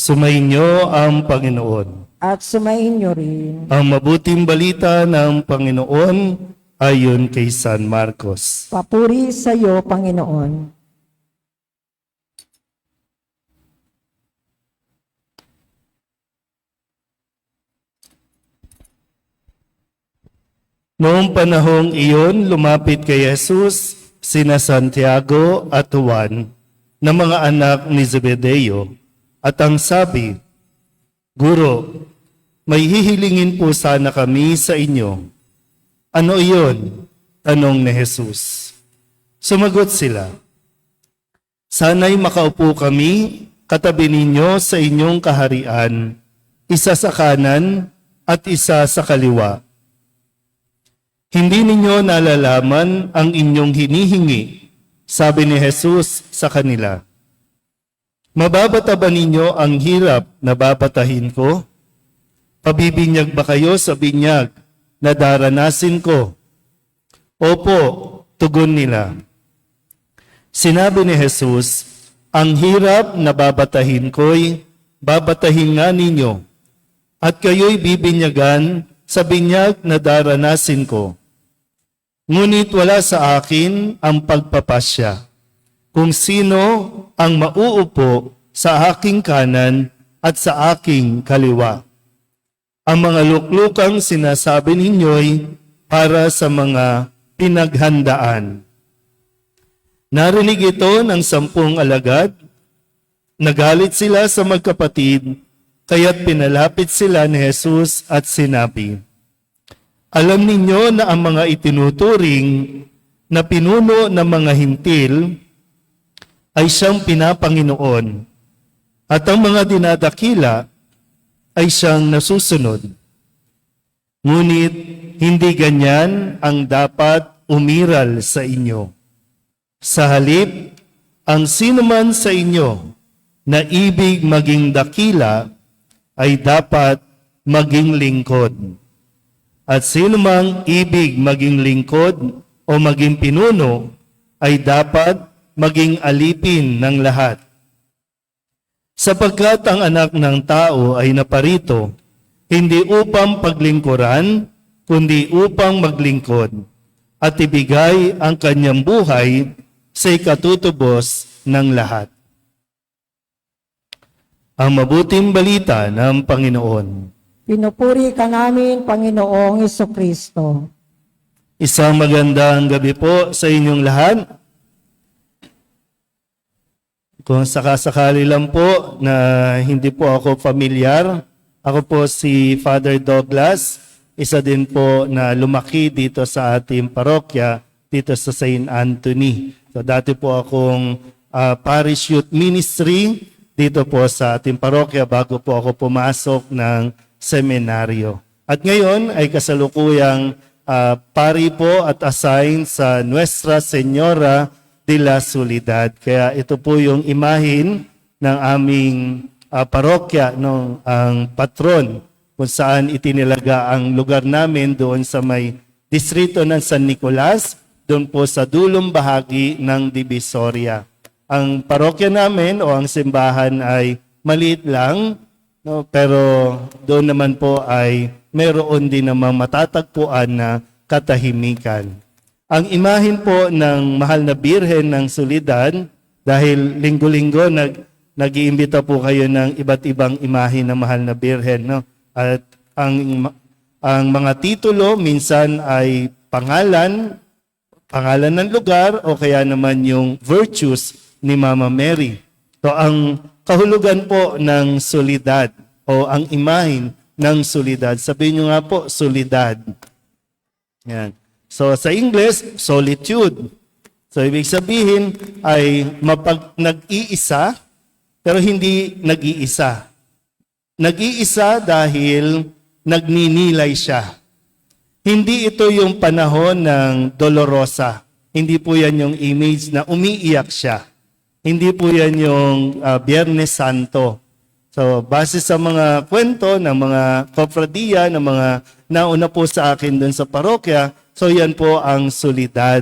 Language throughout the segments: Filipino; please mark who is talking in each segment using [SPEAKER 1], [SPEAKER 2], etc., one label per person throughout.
[SPEAKER 1] Sumainyo ang Panginoon.
[SPEAKER 2] at sumayin niyo rin.
[SPEAKER 1] Ang mabuting balita ng Panginoon ayon kay San Marcos.
[SPEAKER 2] Papuri sa iyo, Panginoon.
[SPEAKER 1] Noong panahong iyon, lumapit kay Jesus sina Santiago at Juan na mga anak ni Zebedeo at ang sabi, Guro, may hihilingin po sana kami sa inyo. Ano iyon? Tanong ni Jesus. Sumagot sila, Sana'y makaupo kami katabi ninyo sa inyong kaharian, isa sa kanan at isa sa kaliwa. Hindi ninyo nalalaman ang inyong hinihingi, sabi ni Jesus sa kanila. Mababata ba ninyo ang hirap na babatahin ko? Pabibinyag ba kayo sa binyag na daranasin ko? Opo, tugon nila. Sinabi ni Jesus, ang hirap na babatahin ko'y babatahin nga ninyo, at kayo'y bibinyagan sa binyag na daranasin ko. Ngunit wala sa akin ang pagpapasya. Kung sino ang mauupo sa aking kanan at sa aking kaliwa. Ang mga luklukang sinasabi ninyo'y para sa mga pinaghandaan. Narinig ito ng sampung alagad. Nagalit sila sa magkapatid, kaya't pinalapit sila ni Jesus at sinabi, alam ninyo na ang mga itinuturing na pinuno ng mga hintil ay siyang pinapanginoon at ang mga dinadakila ay siyang nasusunod. Ngunit hindi ganyan ang dapat umiral sa inyo. Sa halip, ang sinuman sa inyo na ibig maging dakila ay dapat maging lingkod. At sino mang ibig maging lingkod o maging pinuno ay dapat maging alipin ng lahat. Sapagkat ang anak ng tao ay naparito, hindi upang paglingkuran, kundi upang maglingkod, at ibigay ang kanyang buhay sa ikatutubos ng lahat. Ang mabuting balita ng Panginoon.
[SPEAKER 2] Pinupuri ka namin, Panginoong Iso Kristo.
[SPEAKER 1] Isang magandang gabi po sa inyong lahat. Kung sakasakali lang po na hindi po ako familiar, ako po si Father Douglas, isa din po na lumaki dito sa ating parokya, dito sa St. Anthony. So dati po akong ah, parish youth ministry dito po sa ating parokya bago po ako pumasok ng seminaryo. At ngayon ay kasalukuyang ah, pari po at assign sa Nuestra Señora de la Soledad. Kaya ito po yung imahin ng aming ah, parokya, no, ang patron, kung saan itinilaga ang lugar namin doon sa may distrito ng San Nicolas, doon po sa dulong bahagi ng Divisoria. Ang parokya namin o ang simbahan ay maliit lang, no, pero doon naman po ay mayroon din namang matatagpuan na katahimikan. Ang imahin po ng mahal na birhen ng Solidad, dahil linggo-linggo nag, nag-iimbita po kayo ng iba't ibang imahin ng mahal na birhen. No? At ang, ang mga titulo minsan ay pangalan, pangalan ng lugar o kaya naman yung virtues ni Mama Mary. So ang kahulugan po ng solidad o ang imahin ng solidad. Sabihin nyo nga po, solidad. Yan. So sa English, solitude. So ibig sabihin ay mapag nag-iisa pero hindi nag-iisa. Nag-iisa dahil nagninilay siya. Hindi ito yung panahon ng Dolorosa. Hindi po yan yung image na umiiyak siya. Hindi po yan yung uh, Biyernes Santo. So, base sa mga kwento ng mga kofradiya, ng mga nauna po sa akin dun sa parokya, so yan po ang solidad.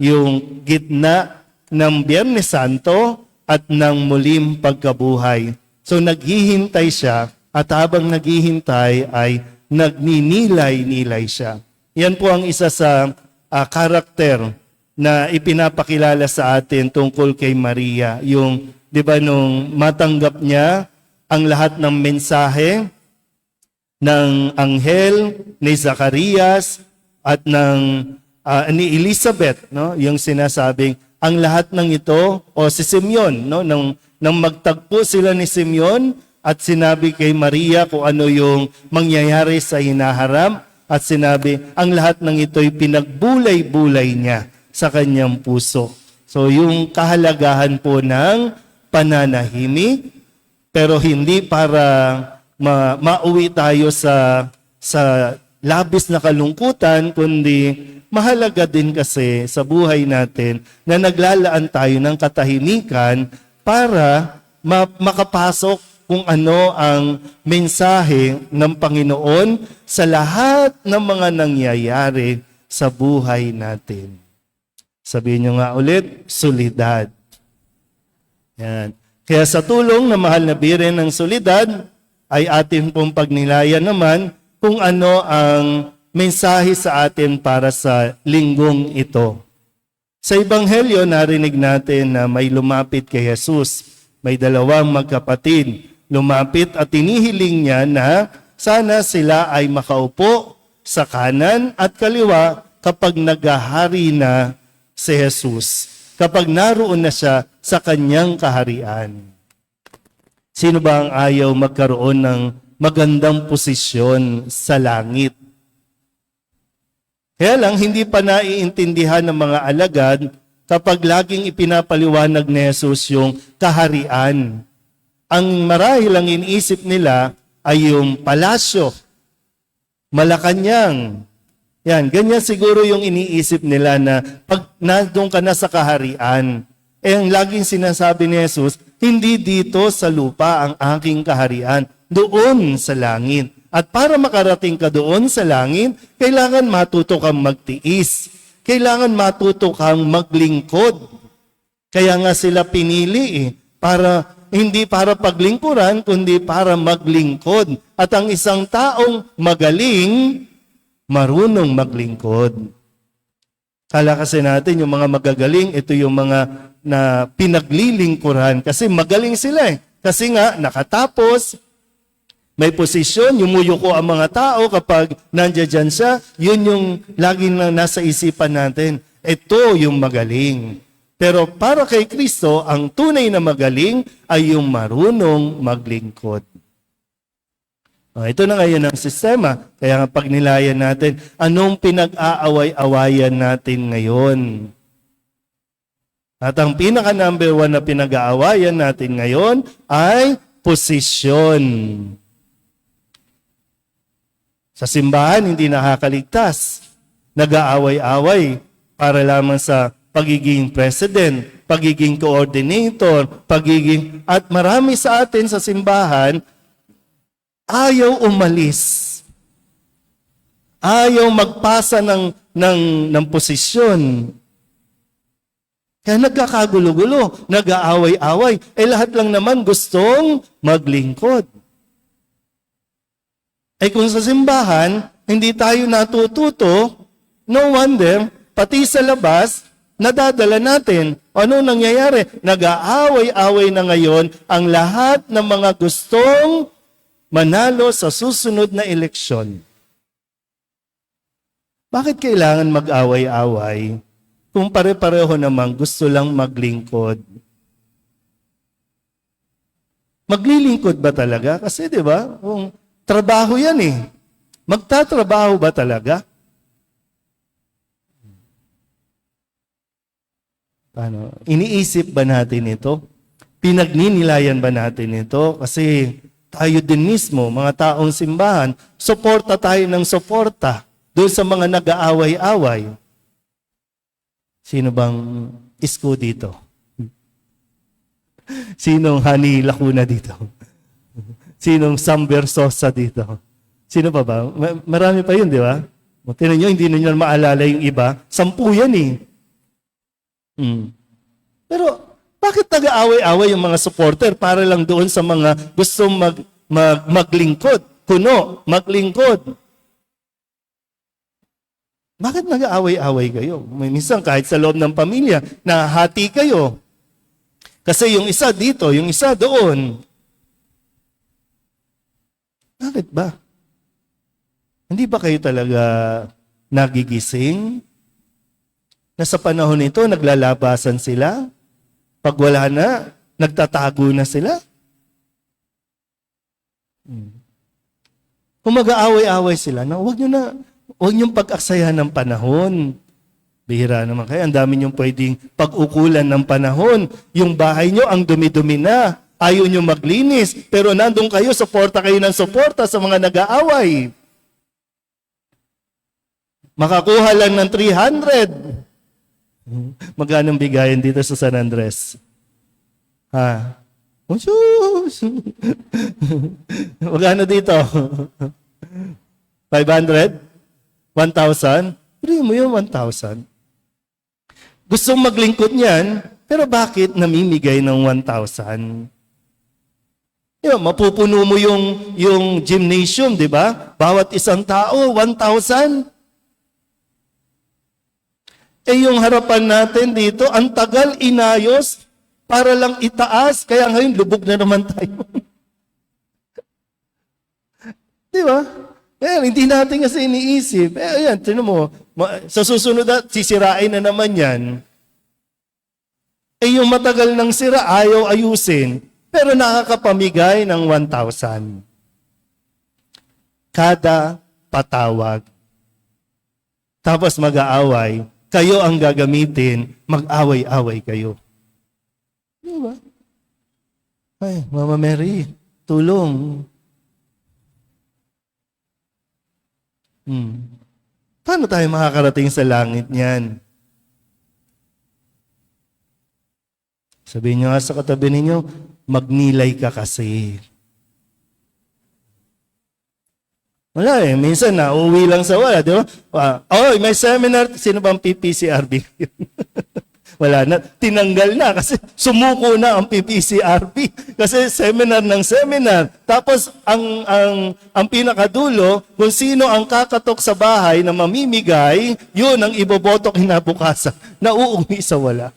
[SPEAKER 1] Yung gitna ng Biyernes Santo at ng mulim pagkabuhay. So naghihintay siya at habang naghihintay ay nagninilay-nilay siya. Yan po ang isa sa ah, karakter na ipinapakilala sa atin tungkol kay Maria. Yung, di ba, nung matanggap niya ang lahat ng mensahe ng anghel ni Zacarias at ng ah, ni Elizabeth, no? Yung sinasabing ang lahat ng ito o si Simeon, no? Nang nang magtagpo sila ni Simeon at sinabi kay Maria kung ano yung mangyayari sa hinaharap at sinabi ang lahat ng ito'y pinagbulay-bulay niya sa kanyang puso. So yung kahalagahan po ng pananahimik pero hindi para ma- mauwi tayo sa sa labis na kalungkutan kundi mahalaga din kasi sa buhay natin na naglalaan tayo ng katahimikan para ma- makapasok kung ano ang mensahe ng Panginoon sa lahat ng mga nangyayari sa buhay natin. Sabihin nyo nga ulit, solidad. Yan. Kaya sa tulong na mahal na birin ng solidad, ay atin pong pagnilayan naman kung ano ang mensahe sa atin para sa linggong ito. Sa Ebanghelyo, narinig natin na may lumapit kay Jesus. May dalawang magkapatid. Lumapit at tinihiling niya na sana sila ay makaupo sa kanan at kaliwa kapag nagahari na si Jesus. Kapag naroon na siya sa kanyang kaharian. Sino ba ang ayaw magkaroon ng magandang posisyon sa langit? Kaya lang, hindi pa naiintindihan ng mga alagad kapag laging ipinapaliwanag ni Jesus yung kaharian. Ang marahil ang iniisip nila ay yung palasyo, Malacanang. Yan, ganyan siguro yung iniisip nila na pag nandun ka na sa kaharian, eh ang laging sinasabi ni Jesus, hindi dito sa lupa ang aking kaharian, doon sa langit. At para makarating ka doon sa langit, kailangan matuto kang magtiis. Kailangan matuto kang maglingkod. Kaya nga sila pinili eh, para hindi para paglingkuran, kundi para maglingkod. At ang isang taong magaling, marunong maglingkod. Kala kasi natin yung mga magagaling, ito yung mga na pinaglilingkuran kasi magaling sila eh. Kasi nga, nakatapos, may posisyon, yumuyuko ang mga tao kapag nandiyan siya, yun yung laging na nasa isipan natin. Ito yung magaling. Pero para kay Kristo, ang tunay na magaling ay yung marunong maglingkod. Ah, ito na ngayon ang sistema. Kaya nga pag nilayan natin, anong pinag-aaway-awayan natin ngayon? At ang pinaka number one na pinag-aawayan natin ngayon ay posisyon. Sa simbahan, hindi nakakaligtas. Nag-aaway-away para lamang sa pagiging president, pagiging coordinator, pagiging... At marami sa atin sa simbahan, ayaw umalis. Ayaw magpasa ng, ng, ng posisyon. Kaya nagkakagulo-gulo, nag-aaway-away. Eh lahat lang naman gustong maglingkod. Eh kung sa simbahan, hindi tayo natututo, no wonder, pati sa labas, nadadala natin. Ano nangyayari? Nag-aaway-away na ngayon ang lahat ng mga gustong manalo sa susunod na eleksyon. Bakit kailangan mag-away-away kung pare-pareho namang gusto lang maglingkod? Maglilingkod ba talaga? Kasi 'di ba? Kung trabaho 'yan eh. Magtatrabaho ba talaga? Paano? Iniisip ba natin ito? Pinagninilayan ba natin ito? Kasi tayo din mismo, mga taong simbahan, suporta tayo ng suporta doon sa mga nag-aaway-away. Sino bang isko dito? Sinong Hani Lacuna dito? Sinong Samber Sosa dito? Sino pa ba? Ma- Marami pa yun, di ba? Tinan nyo, hindi ninyo maalala yung iba. Sampu yan eh. Hmm. Pero, Bakit nag-aaway-away yung mga supporter para lang doon sa mga gustong mag, mag, maglingkod? Kuno, maglingkod. Bakit nag-aaway-away kayo? Minsan kahit sa loob ng pamilya, nahati kayo. Kasi yung isa dito, yung isa doon. Bakit ba? Hindi ba kayo talaga nagigising? Na sa panahon nito, naglalabasan sila? Pag wala na, nagtatago na sila? Hmm. Kung mag-aaway-away sila, na huwag nyo na, huwag nyo pag-aksayahan ng panahon. Bihira naman kayo. Ang dami nyo pwedeng pag-ukulan ng panahon. Yung bahay nyo, ang dumi-dumi na. Ayaw nyo maglinis. Pero nandun kayo, suporta kayo ng suporta sa mga nag-aaway. Makakuha lang ng 300. Magkano bigayan dito sa San Andres? Ha? Magkano dito? 500? 1,000? Pili mo yun, 1,000. Gustong maglingkod niyan, pero bakit namimigay ng 1,000? Di mapupuno mo yung, yung gymnasium, di ba? Bawat isang tao, 1,000. Eh yung harapan natin dito, ang tagal inayos para lang itaas. Kaya ngayon, lubog na naman tayo. Di ba? Eh, hindi natin kasi iniisip. Eh, ayan, tinan mo, sa susunod at sisirain na naman yan. Eh, yung matagal ng sira, ayaw ayusin, pero nakakapamigay ng 1,000. Kada patawag. Tapos mag-aaway, kayo ang gagamitin, mag-away-away kayo. Di ba? Ay, Mama Mary, tulong. Hmm. Paano tayo makakarating sa langit niyan? Sabihin niyo nga sa katabi ninyo, magnilay ka kasi. Wala eh. Minsan na, uwi lang sa wala. Di ba? Ah, oh, may seminar. Sino bang PPCRB? wala na. Tinanggal na kasi sumuko na ang PPCRB. Kasi seminar ng seminar. Tapos, ang, ang, ang pinakadulo, kung sino ang kakatok sa bahay na mamimigay, yun ang iboboto kinabukasan. Nauungi sa wala.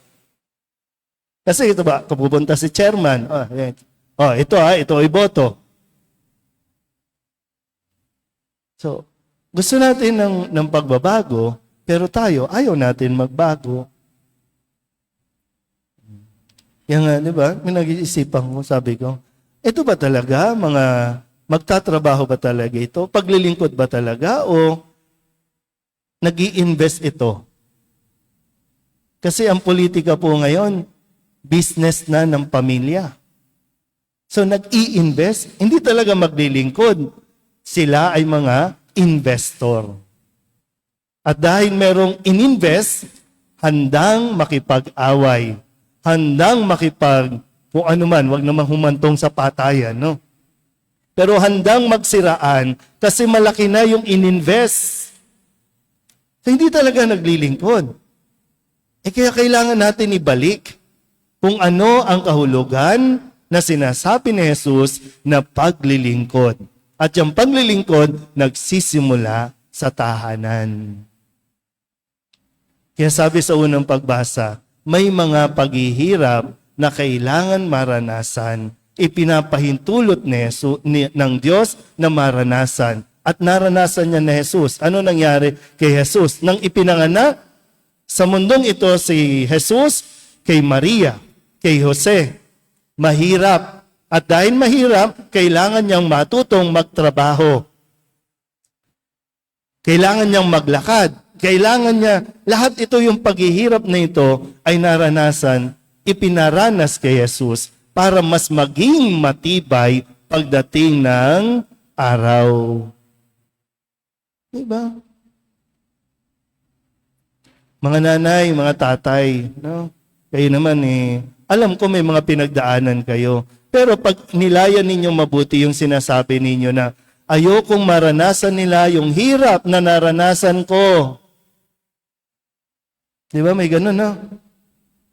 [SPEAKER 1] Kasi ito ba, kapupunta si chairman. Oh, yan. oh ito ha, ito ay boto. So, gusto natin ng, ng pagbabago, pero tayo, ayaw natin magbago. Yan nga, di ba? May nag-iisipan ko, sabi ko, ito ba talaga, mga magtatrabaho ba talaga ito? Paglilingkod ba talaga? O nag invest ito? Kasi ang politika po ngayon, business na ng pamilya. So nag-i-invest, hindi talaga maglilingkod. Sila ay mga investor. At dahil merong ininvest, handang makipag-away. Handang makipag, kung ano man, wag naman humantong sa patayan, no? Pero handang magsiraan kasi malaki na yung ininvest. So, hindi talaga naglilingkod. Eh kaya kailangan natin ibalik kung ano ang kahulugan na sinasabi ni Jesus na paglilingkod. At yung paglilingkod, nagsisimula sa tahanan. Kaya sabi sa unang pagbasa, may mga paghihirap na kailangan maranasan. Ipinapahintulot ni Jesus, ni, ng Diyos na maranasan. At naranasan niya ni Jesus. Ano nangyari kay Jesus? Nang ipinanganak sa mundong ito si Jesus, kay Maria, kay Jose, mahirap. At dahil mahirap, kailangan niyang matutong magtrabaho. Kailangan niyang maglakad. Kailangan niya, lahat ito yung paghihirap na ito ay naranasan, ipinaranas kay Jesus para mas maging matibay pagdating ng araw. Diba? Mga nanay, mga tatay, no? Kayo naman eh, alam ko may mga pinagdaanan kayo. Pero pag nilayan ninyo mabuti yung sinasabi ninyo na ayokong maranasan nila yung hirap na naranasan ko. Di ba? May ganun, no?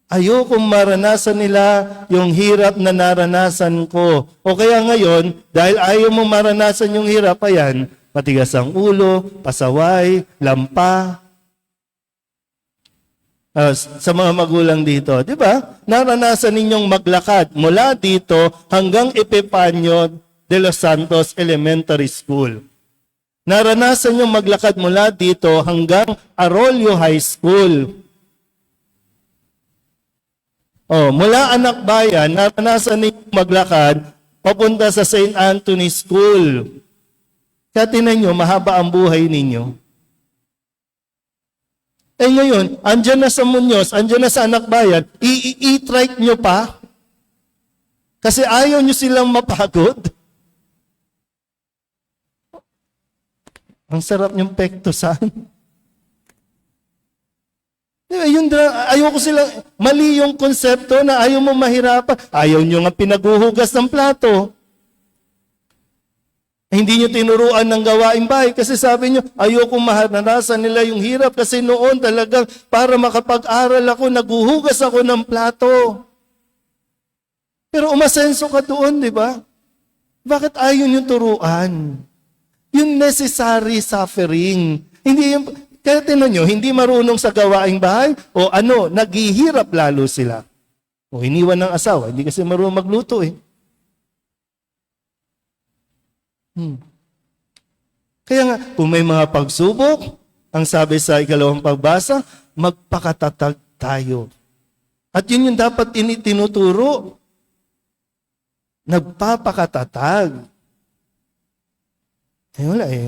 [SPEAKER 1] Ayokong maranasan nila yung hirap na naranasan ko. O kaya ngayon, dahil ayaw mo maranasan yung hirap, ayan, matigas ang ulo, pasaway, lampa. Ah, sa mga magulang dito, di ba? Naranasan ninyong maglakad mula dito hanggang Epifanio de los Santos Elementary School. Naranasan ninyong maglakad mula dito hanggang Arroyo High School. Oh, mula anak bayan, naranasan ninyong maglakad papunta sa St. Anthony School. Kaya tinan nyo, mahaba ang buhay ninyo. Eh ngayon, andyan na sa Muñoz, andyan na sa anak bayan, i-i-trike nyo pa? Kasi ayaw nyo silang mapagod. Ang sarap niyong pektosan. Di ba, yun dra- ayaw ko silang, mali yung konsepto na ayaw mo mahirapan. Ayaw nyo nga pinaguhugas ng plato. Hindi nyo tinuruan ng gawaing bahay kasi sabi nyo, ayokong maharanasan nila yung hirap kasi noon talagang para makapag-aral ako, naguhugas ako ng plato. Pero umasenso ka doon, di ba? Bakit ayaw nyo turuan? Yung necessary suffering. Hindi yung, kaya tinan nyo, hindi marunong sa gawaing bahay o ano, naghihirap lalo sila. O iniwan ng asawa, hindi kasi marunong magluto eh. Hmm. Kaya nga, kung may mga pagsubok, ang sabi sa ikalawang pagbasa, magpakatatag tayo. At yun yung dapat tinuturo. Nagpapakatatag. Eh wala eh.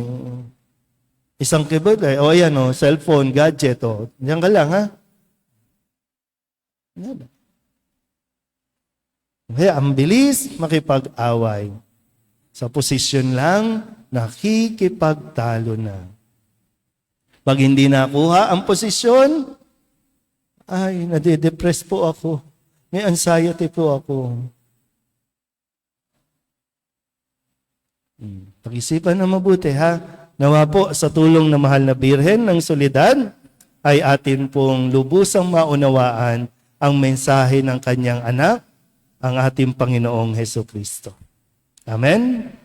[SPEAKER 1] Isang keyboard eh. O ayan o, cellphone, gadget o. Diyan ka lang ha. Wala. Kaya ang bilis makipag-away. Sa posisyon lang, nakikipagtalo na. Pag hindi nakuha ang posisyon, ay, nade-depress po ako. May anxiety po ako. Hmm. Pag-isipan na mabuti ha. Nawa po sa tulong na mahal na Birhen ng Solidad ay atin pong lubusang maunawaan ang mensahe ng kanyang anak, ang ating Panginoong Heso Kristo. 아멘.